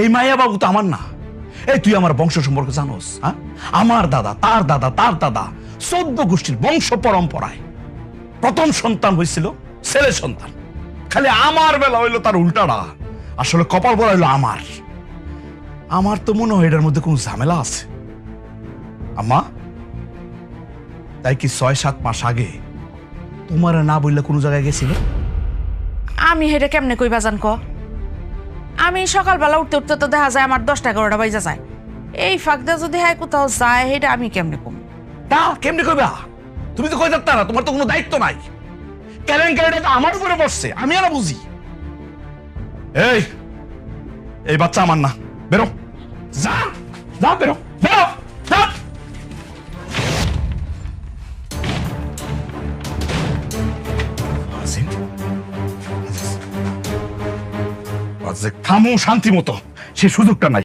এই মায়া বাবু তো আমার না। এই তুই আমার বংশ সম্পর্কে জানোস হ্যাঁ? আমার দাদা, তার দাদা তার দাদা চোদ্দ গোষ্ঠীর বংশ পরম্পরায় প্রথম সন্তান হয়েছিল ছেলে সন্তান। খালি আমার বেলা হইল তার উল্টাটা আসলে কপাল বলা হইল আমার। আমার তো মনে হয় এটার মধ্যে কোনো ঝামেলা আছে। আম্মা, তাই কি ছয়, সাত মাস আগে তোমার না বললে কোনো জায়গায় গেছিল? আমি হেরে কেমনে কইবা জান ক আমি সকালবেলা উঠতে উঠতে তো দেখা যায় আমার দশটা এগারোটা বাইজা যায়। এই ফাঁকটা যদি হ্যাঁ কোথাও যায়, সেটা আমি কেমনে কম তা কেমনে কইবা তুমি তো কই যাচ্তা না, তোমার তো কোনো দায়িত্ব নাই। কেলেঙ্কারিটা তো আমার উপরে পড়ছে, আমি আর বুঝি। এই এই বাচ্চা আমার না। বেরো। যা যা বেরো। আজ যে থামো শান্তি মতো সে সুযোগটা নাই।